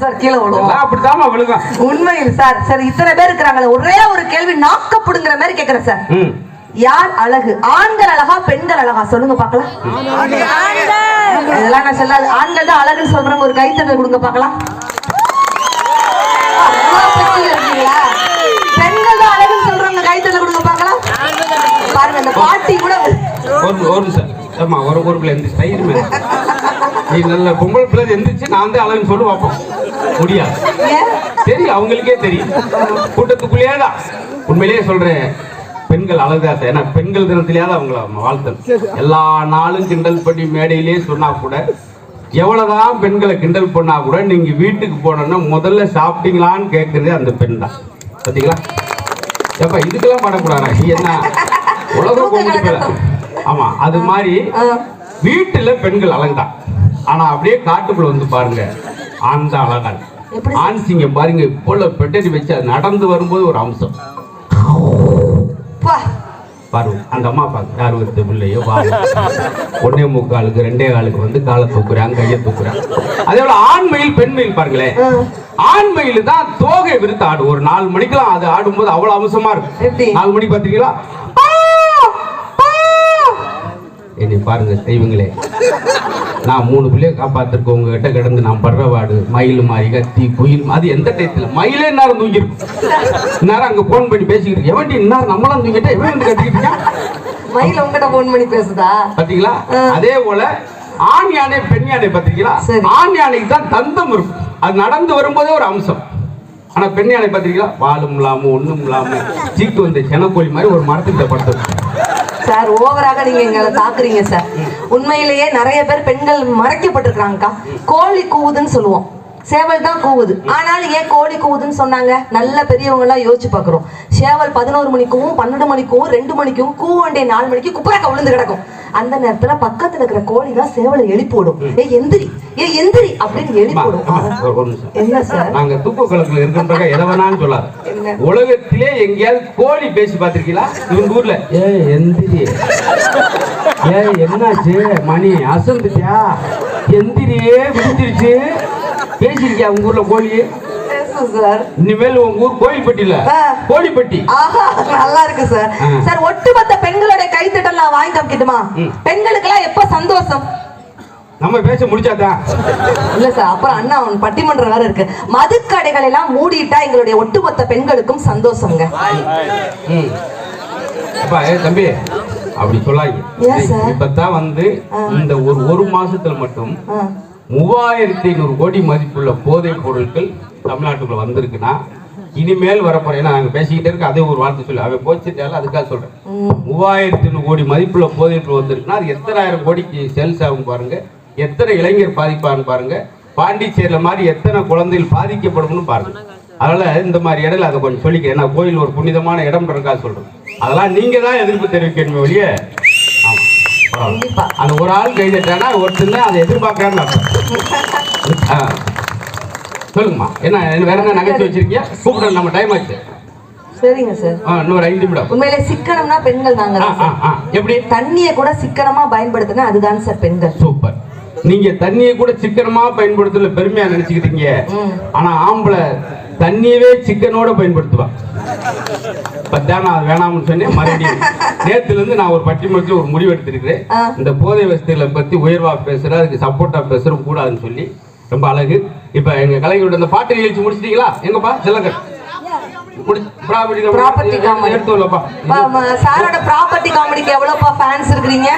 Sir கீழே விழுவோம். எல்லாம் அப்படித்தாம்மா விழுகும். உண்மையில் சார் சார் இத்தனை பேர் இருக்கிறாங்களே ஒரே ஒரு கேள்வி நாக்கப்படுங்கிற மாதிரி கேக்குறேன் சார். ம். யார் அழகு? ஆண்கள் அழகா பெண்கள் அழகா? சொல்லுங்க பாக்கலாம் இதெல்லாம் நான் சொல்லாது. ஆண்கள் தான் அழகுன்னு சொல்றவங்க ஒரு கைத்தட்டல் கொடுங்க பாக்கலாம்? பெண்கள் தான் அழகுன்னு சொல்றவங்க கைத்தட்டல் கொடுங்க பாக்கலாம் பாருங்க இந்த பாட்டி கூட ஒரு ஒரு நிமிஷம் ஆமா ஒரு ஒரு பிள்ளை மேல. நீ நல்ல பொம்பளை பிள்ளை எந்திரிச்சு நான் வந்து அழகுன்னு சொல்லி பார்ப்போம் முடியாது? தெரியும் அவங்களுக்கே தெரியும். கூட்டத்துக்குள்ளேயே தான் உண்மையிலேயே சொல்றேன் பெண்கள் அழகுதான் சார். ஏன்னா பெண்கள் தினத்திலேயாவது அவங்கள வாழ்த்தணும். எல்லா நாளும் கிண்டல் பண்ணி மேடையிலே சொன்னா கூட எவ்வளவுதான் பெண்களை கிண்டல் பண்ணா கூட நீங்க வீட்டுக்கு போனோன்னா முதல்ல சாப்பிட்டீங்களான்னு கேட்கறதே அந்த பெண் தான். பாத்தீங்களா? எப்ப இதுக்கெல்லாம் பண்ணக்கூடாதா என்ன? உலக கொண்டு போல ஆமா அது மாதிரி வீட்டுல பெண்கள் அழகுதான். ஆனா அப்படியே காட்டுக்குள்ள வந்து பாருங்க. தான் அழகான்? ஆண் சிங்கம் பாருங்க இப்போ பெட்டடி வச்சு அது நடந்து வரும்போது ஒரு அம்சம். பாருங்க அந்த அம்மா பாக்கு யார் வருது பிள்ளையோ ஒன்னே முக்காலுக்கு ரெண்டே காலுக்கு வந்து காலை தூக்குறாங்க கையை தூக்குறாங்க அதே போல ஆண் மயில் பெண் மயில் பாருங்களேன் ஆண் மயில் தான் தோகை விரித்து ஆடும். ஒரு நாலு மணிக்கெல்லாம் அது ஆடும்போது அவ்வளவு அம்சமா? இருக்கும். நாலு மணிக்கு பாத்தீங்களா என்னை பாருங்க தெய்வங்களே. நான் மூணு பிள்ளைய காப்பாத்திருக்கேன் உங்ககிட்ட கிடந்து நான் படுற வாடு மயில் மாறி கத்தி குயில் அது எந்த டயத்துல? மயிலே நேரம் தூங்கிருக்கும் நேரம் அங்க போன் பண்ணி பேசிக்கிட்டு இருக்கு. எவன்டி இந்நேரம் நம்மளாம் தூங்கிட்டா எவன் வந்து இருக்கான்? மயில் உங்ககிட்ட போன் பண்ணி பேசுதா? பாத்தீங்களா? அதே போல ஆண் யானை பெண் யானை பாத்தீங்களா? சரி. ஆண் யானைக்கு தான் தந்தம் இருக்கும். அது நடந்து வரும்போதே ஒரு அம்சம். ஆனா பெண் யானை பாத்தீங்களா? வாலும் இல்லாம ஒண்ணும் இல்லாம சீக்கு வந்த செனக்கோழி மாதிரி ஒரு மரத்துக்கிட்ட படுத்தது சார் ஓவராக நீங்க எங்களை தாக்குறீங்க சார். உண்மையிலேயே நிறைய பேர் பெண்கள் மறைக்கப்பட்டிருக்காங்கக்கா கோழி கூவுதுன்னு சொல்லுவோம். சேவல் தான் கூவுது. ஆனால் ஏன் கோழி கூவுதுன்னு சொன்னாங்க? நல்ல பெரியவங்க எல்லாம் யோசிச்சு பாக்குறோம் சேவல் பதினோரு மணிக்கும் பன்னெண்டு மணிக்கும் ரெண்டு மணிக்கும் கூவ வேண்டிய நாலு மணிக்கு குப்பரக்க விழுந்து கிடக்கும். அந்த நேரத்துல பக்கத்துல இருக்கிற கோழி தான் சேவலை எழுப்பிவிடும். ஏ எந்திரி. ஏ எந்திரி அப்படின்னு நிமிஷம். என்ன சார்? நாங்க கலத்துல சொல்லாது. என்ன? உலகத்திலே எங்கேயாவது கோழி பேசி பார்த்திருக்கீங்களா? இவங்க ஊர்ல. ஏ எந்திரி. ஏ என்னாச்சு? மணி அசந்துட்டியா? எந்திரியே விழுந்துருச்சு பேசிருக்கியா உங்க ஊர்ல கோழி? இனிமேல் உங்க ஊர் கோயில்பட்டியில. கோழிப்பட்டி. ஆஹா நல்லா இருக்கு சார். சார் ஒட்டுமொத்த பெண்களுடைய கைத்தட்டல் நான் வாங்கி காமிக்கட்டுமா எப்ப சந்தோஷம்? நம்ம பேச முடிச்சாதான். இல்ல சார் அப்புறம் அண்ணா அவன் பட்டிமன்றம் வேற இருக்கு. மதுக்கடைகள் எல்லாம் மூடிட்டா எங்களுடைய ஒட்டுமொத்த பெண்களுக்கும் சந்தோஷங்க தம்பி அப்படி சொல்லாங்க? இப்பதான் வந்து இந்த ஒரு ஒரு மாசத்துல மட்டும். மூவாயிரத்தி ஐநூறு கோடி மதிப்புள்ள போதைப் பொருட்கள் தமிழ்நாட்டுக்குள்ள வந்திருக்குன்னா இனிமேல் வரப்போற ஏன்னா நாங்க பேசிக்கிட்டே இருக்க அதே ஒரு வார்த்தை சொல்லி அவன் போச்சுட்டால அதுக்காக சொல்றேன். ம். மூவாயிரத்தி ஐநூறு கோடி மதிப்புள்ள போதைப் பொருள் வந்திருக்குன்னா அது எத்தனாயிரம் கோடிக்கு சேல்ஸ் ஆகும் பாருங்க எத்தனை இளைஞர் பாதிப்பான்னு பாருங்க பாண்டிச்சேரியில மாதிரி எத்தனை குழந்தைகள் பாதிக்கப்படும்னு பாருங்க. அதனால இந்த மாதிரி இடையில அதை கொஞ்சம் சொல்லிக்கிறேன். நான் கோயில் ஒரு புனிதமான இடம் இருக்கா சொல்றேன். அதெல்லாம் நீங்க தான் எதிர்ப்பு தெரிவிக்கணுமே ஒழிய அந்த ஒரு ஆள் கைதட்டானா ஒருத்தன் தான் அதை. ஆ. சொல்லுங்கம்மா. என்ன வேற என்ன நகைச்சு வச்சிருக்கீங்க? கூப்பிடுறோம் நம்ம டைம் ஆச்சு. சரிங்க சார். இன்னொரு ஐந்து நிமிடம். உண்மையிலே சிக்கனம்னா பெண்கள் தாங்க. எப்படி? தண்ணிய கூட சிக்கனமா பயன்படுத்தினா அதுதான் சார் பெண்கள். சூப்பர். நீங்க தண்ணியை கூட சிக்கனமா பயன்படுத்தல பெருமையா நினைச்சுக்கிட்டீங்க. ஆனா ஆம்பளை தண்ணியவே சிக்கனோட பயன்படுத்துவான் பத்தான் நான் வேணாம்னு சொன்னேன். மறுபடியும் நேத்துல இருந்து நான் ஒரு பட்டிமன்றத்தில் ஒரு முடிவு எடுத்திருக்கிறேன். இந்த போதை வசதிகளை பத்தி உயர்வா பேசுற அதுக்கு சப்போர்ட்டா பேசுற கூடாதுன்னு சொல்லி ரொம்ப அழகு. இப்ப எங்க கலைஞரோட இந்த பாட்டு நிகழ்ச்சி முடிச்சிட்டீங்களா? எங்கப்பா? comedy. எடுத்து வரலப்பா. சாரோட ப்ராப்பர்ட்டி காமெடிக்கு எவ்வளவுப்பா ஃபேன்ஸ் இருக்கிறீங்க?